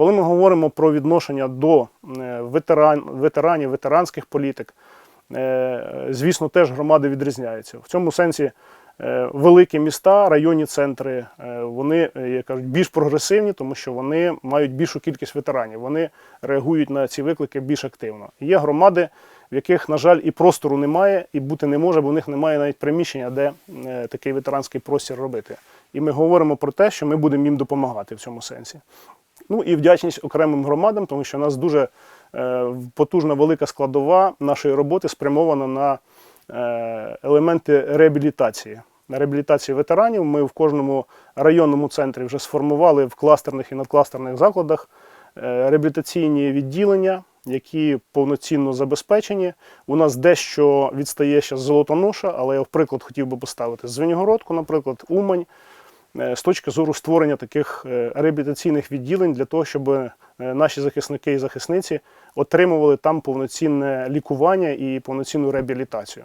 Коли ми говоримо про відношення до е, ветеран, ветеранів, ветеранських політик, е, звісно, теж громади відрізняються. В цьому сенсі е, великі міста, районні центри, вони як кажуть, більш прогресивні, тому що вони мають більшу кількість ветеранів. Вони реагують на ці виклики більш активно. Є громади, в яких, на жаль, і простору немає, і бути не може, бо в них немає навіть приміщення, де такий ветеранський простір робити. І ми говоримо про те, що ми будемо їм допомагати в цьому сенсі. Ну і вдячність окремим громадам, тому що у нас дуже е, потужна велика складова нашої роботи спрямована на е, елементи реабілітації. На реабілітації ветеранів ми в кожному районному центрі вже сформували в кластерних і надкластерних закладах е, реабілітаційні відділення, які повноцінно забезпечені. У нас дещо відстає ще Золотоноша, але я в приклад хотів би поставити Звенігородку, наприклад, Умань з точки зору створення таких е, реабілітаційних відділень для того, щоб е, наші захисники і захисниці отримували там повноцінне лікування і повноцінну реабілітацію.